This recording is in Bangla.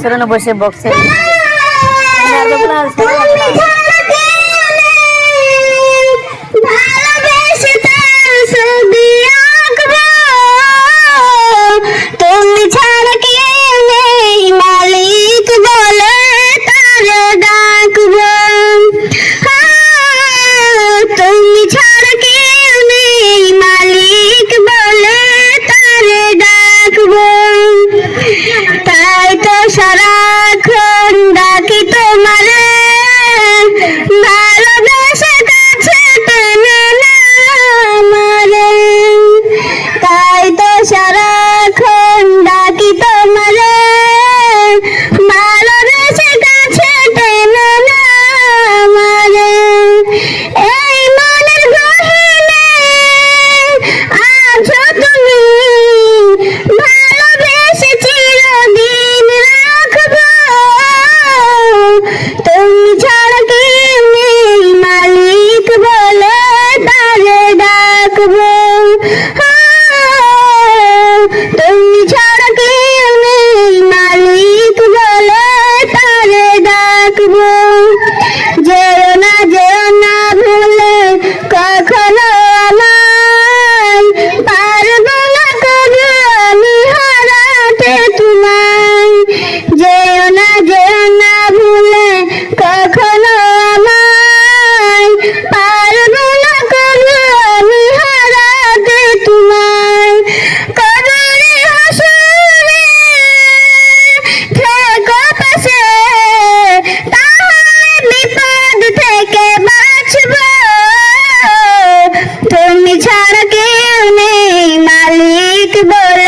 বক্সের বসে বক্সের Goodbye. আকবর